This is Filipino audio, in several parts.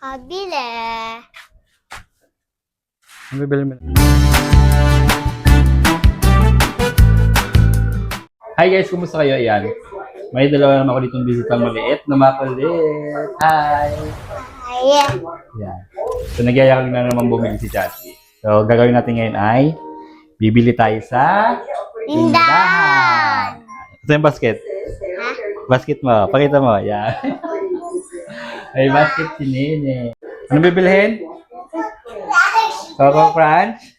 Kabile. Ano bibili mo? Hi guys, kumusta kayo? Ayan. May dalawa naman ako ditong bisitang maliit na makulit. Hi! Ayan. Yan. So, nagyayakag na naman bumili si Chachi. So, gagawin natin ngayon ay bibili tayo sa Tindahan. Ito yung basket. Ha? Basket mo. Pakita mo. Yan. May basket si Nene. Ano bibilihin? Coco Crunch?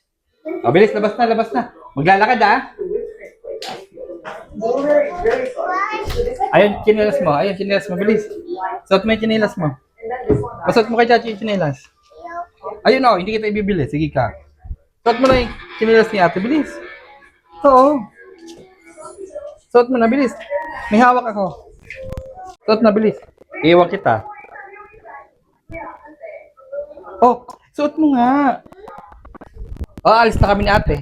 O, bilis. Labas na, labas na. Maglalakad ah. Ayun, chinilas mo. Ayun, chinilas mo. Bilis. Suot mo yung chinilas mo. Pasuot mo kay Chachi yung chinilas. Ayun o, hindi kita ibibili. Sige ka. Suot mo na yung chinilas ni ate. Bilis. Oo. Suot mo na, bilis. May hawak ako. Suot na, bilis. Iwan kita. Oh, suot mo nga. Oh, alis na kami ni ate.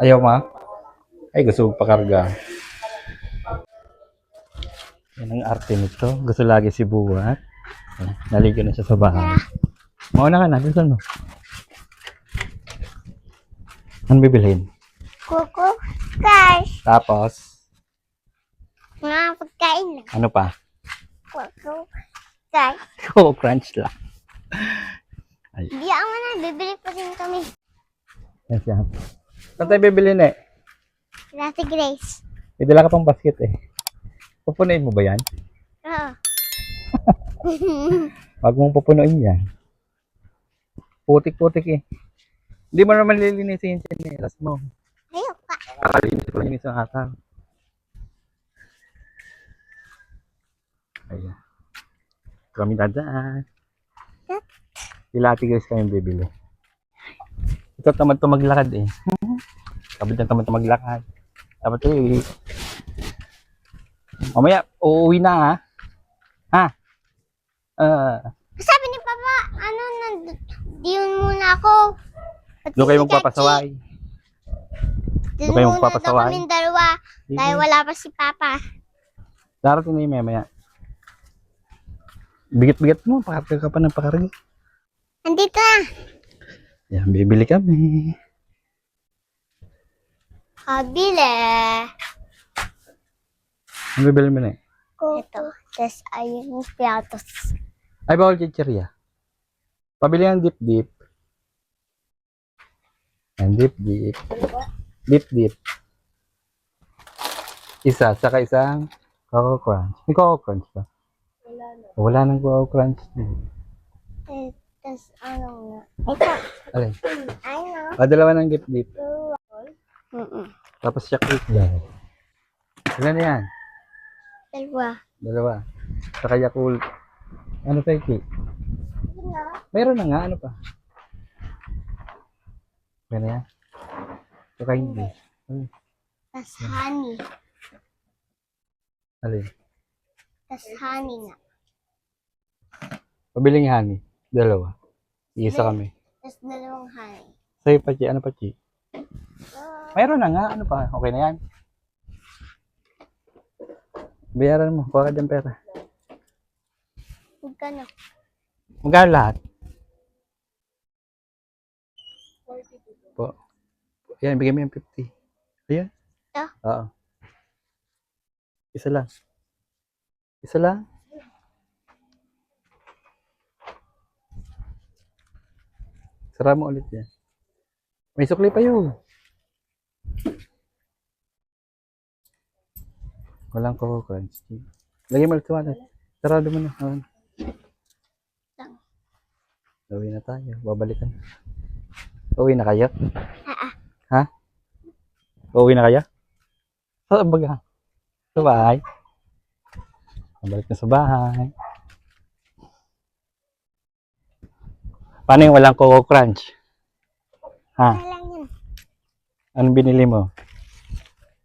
Ayaw ma? Ay, gusto ko pakarga. Yan ang arte nito. Gusto lagi si Buwat. Naligo na siya sa bahay. Mauna ka na, bilisan mo. Ano bibilhin? Kuko. Cash. Tapos, Mga pagkain na. ano pa? Kuko. Cash. Oh, crunch lang. Di ako na. Bibili pa rin kami. Yan siya. Saan tayo bibilhin eh? Dati Grace. May dala ka pang basket eh. Pupunuin mo ba yan? Oo. Huwag mong pupunuin yan. Putik-putik eh. Hindi mo naman lilinisin yung chinelas mo. Ayoko ka. Kakalinis ko lang yung hatang. Ayan. Kami dadaan. Sila ate guys kami bibili. Ito tamad to maglakad eh. Sabi na tamad to maglakad. Dapat eh. Mamaya, uuwi na ha. Ha? Ah, Sabi ni Papa, ano, nandiyon muna ako. Pati doon kayo magpapasaway. Doon kayo magpapasaway? kaming dalawa. Dahil wala pa si Papa. Darating na yung maya Bigat-bigat mo, pakarga ka pa ng pakarga. Andito na. Yan, bibili kami. Kabile. Ano bibili mo na eh? Ito. Tapos ayun yung piatos. Ay, bawal chichirya. Pabili ang dip-dip. Ang dip-dip. Dip-dip. Isa, saka isang Coco Crunch. May Coco Crunch? Wala na. Wala nang Coco Crunch. Eh, Tapos ano nga. Alin? Ano? Ah, dalawa ng dip-dip. Mm-mm. Tapos siya cake lang. Ilan na yan? Dalawa. Dalawa. Saka Yakult. Ano tayo cake? Meron na nga. Ano pa? Meron na yan? Saka hindi. Tapos honey. Alin? Tapos honey nga. Pabiling honey. Dalawa. Isa kami. Tapos dalawang honey. Sa'yo, Pachi. Ano, Pachi? Mayroon na nga. Ano pa? Okay na yan. Bayaran mo. Kuha ka dyan pera. Huwag ka na. Magkano lahat? Po. Yan, bigyan mo yung 50. Ayan. Ito? Oo. Isa lang. Isa lang. Sara mo ulit yan. May sukli pa yun. Walang Coco Crunch. Lagyan mo ulit wallet. Sarado mo na. Lang. Uwi na tayo. Babalikan. Uwi na kayo? Ah, Ha? Uwi na kayo? Saan baga? Sa bahay? Babalik na sa bahay. Paano yung walang Coco Crunch? Ha? Anong binili mo?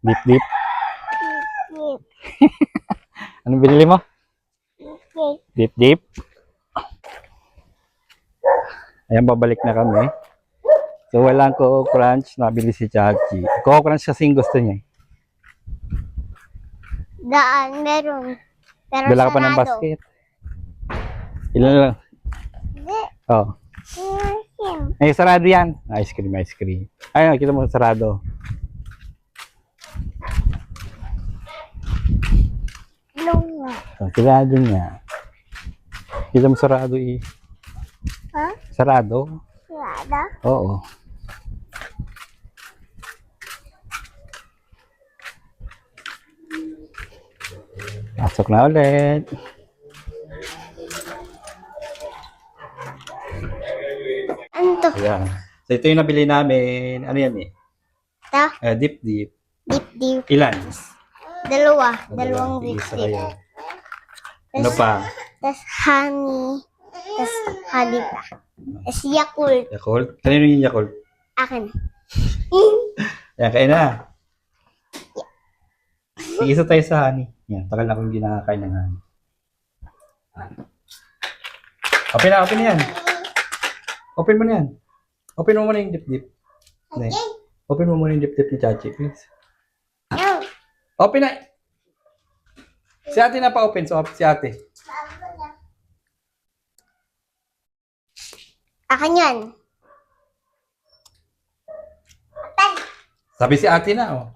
Dip dip? Anong binili mo? Dip dip? Ayan, babalik na kami. So, walang Coco Crunch. Nabili si Chachi. Coco Crunch kasing gusto niya. Daan, meron. Pero Dala ka pa ng sarado. basket. Ilan lang? Hindi. Oh. Eh, sarado yan. Ice cream, ice cream. Ayun, kita mo sarado. Lunga. Oh, sarado niya. Kita mo sarado eh. Ha? Sarado? Sirada? Oo. Pasok na ulit. Ano to? Ayan. So ito yung nabili namin. Ano yan eh? Ito? Uh, dip dip. Deep deep. Ilan? Dalawa. Dalawang deep deep. Ano pa? Tapos honey. Tapos honey pa. Tapos Yakult. Yakult? Kanino yung Yakult? Akin. Yan, kain na. Sige, isa tayo sa honey. Yan, tagal na akong hindi nakakain ng honey. Open na, open na yan. Open mo na yan. Open mo muna yung dip-dip. Hindi. Open mo muna yung dip-dip ni Chachi, please. Yan. Open na. Si ate na pa-open, so si ate. Akin yan. Sabi si ate na, oh.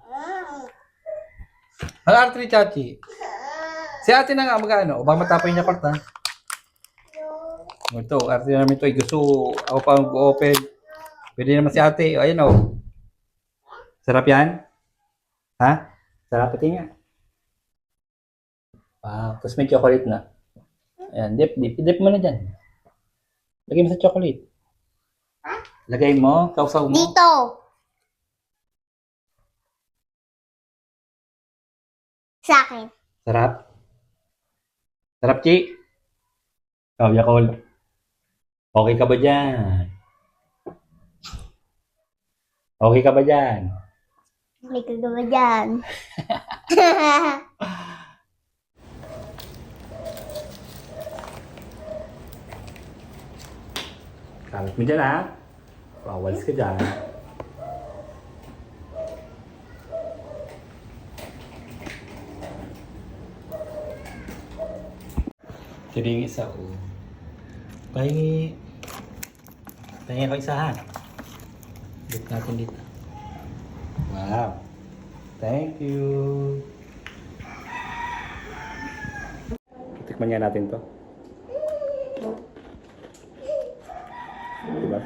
Ang arte ni Chachi. Si ate na nga, magkano? O baka matapay niya kort, ha? Ito, arte namin ito. Gusto ako pa mag-open. Pwede naman si ate. O, ayun, oh. Sarap yan? Ha? Sarap ito nga. Wow. Tapos may chocolate na. Ayan, dip, dip. Dip mo na dyan. Lagay mo sa chocolate. Lagay mo, kausaw mo. Dito. Sa akin. Sarap. Sarap, Chi. Ikaw, Yakol. Okay ka ba dyan? Okay ka ba dyan? May kagawa dyan. Kalat mo dyan, ha? Pawalis ka dyan. Ito yung isa, oh. Pahingi. Pahingi ako isa, ha? Dito natin dito. Wow. Thank you. Tikman nga natin to. Diba?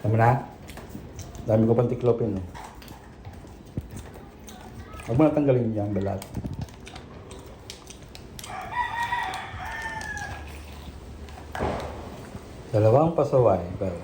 Tama na? Dami ko pang tiklopin, no? Huwag mo na tanggalin yung balat. Dalawang pasaway. Pero,